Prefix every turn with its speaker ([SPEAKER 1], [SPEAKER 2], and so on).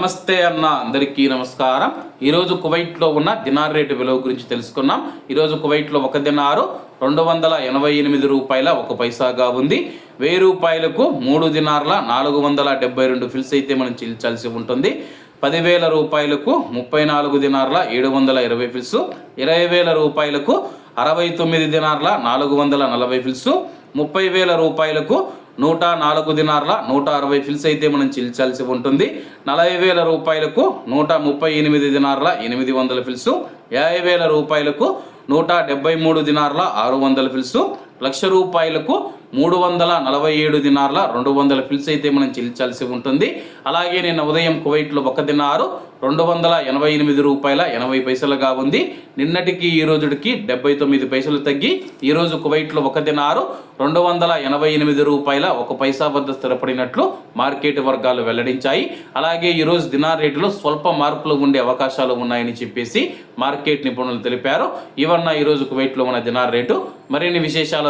[SPEAKER 1] నమస్తే అన్న అందరికీ నమస్కారం. ఈరోజు కువైట్లో ఉన్న దినార్ రేటు విలువ గురించి తెలుసుకున్నాం. ఈరోజు కువైట్లో ఒక దినారు రెండు వందల ఎనభై ఎనిమిది రూపాయల ఒక పైసాగా ఉంది వెయ్యి రూపాయలకు మూడు దినార్ల నాలుగు వందల డెబ్బై రెండు ఫిల్స్ అయితే మనం చెల్లించాల్సి ఉంటుంది. పదివేల రూపాయలకు ముప్పై నాలుగు దినార్ల ఏడు వందల ఇరవై ఫిల్స్ ఇరవై వేల రూపాయలకు అరవై తొమ్మిది దినార్ల నాలుగు వందల నలభై ఫిల్స్ ముప్పై వేల రూపాయలకు నూట నాలుగు దినార్ల నూట అరవై ఫిల్స్ అయితే మనం చెల్లించాల్సి ఉంటుంది. నలభై వేల రూపాయలకు నూట ముప్పై ఎనిమిది దినార్ల ఎనిమిది వందల ఫిల్స్. యాభై వేల రూపాయలకు నూట డెబ్బై మూడు దినార్ల ఆరు వందల ఫిల్స్. లక్ష రూపాయలకు మూడు వందల నలభై ఏడు దినార్ల రెండు వందల ఫిల్స్ అయితే మనం చెల్లించాల్సి ఉంటుంది. అలాగే నిన్న ఉదయం కువైట్లో ఒక దినారు రెండు వందల ఎనభై ఎనిమిది రూపాయల ఎనభై పైసలుగా ఉంది. నిన్నటికి ఈ రోజుకి డెబ్బై తొమ్మిది పైసలు తగ్గి ఈ రోజు కువైట్లో ఒక దినారు రెండు వందల ఎనభై ఎనిమిది రూపాయల ఒక పైసా వద్ద స్థిరపడినట్లు మార్కెట్ వర్గాలు వెల్లడించాయి. అలాగే ఈరోజు దినార్ రేటులో స్వల్ప మార్పులు ఉండే అవకాశాలు ఉన్నాయని చెప్పేసి మార్కెట్ నిపుణులు తెలిపారు. ఇవన్న ఈ రోజు కువైట్లో ఉన్న దినార్ రేటు. మరిన్ని విశేషాలు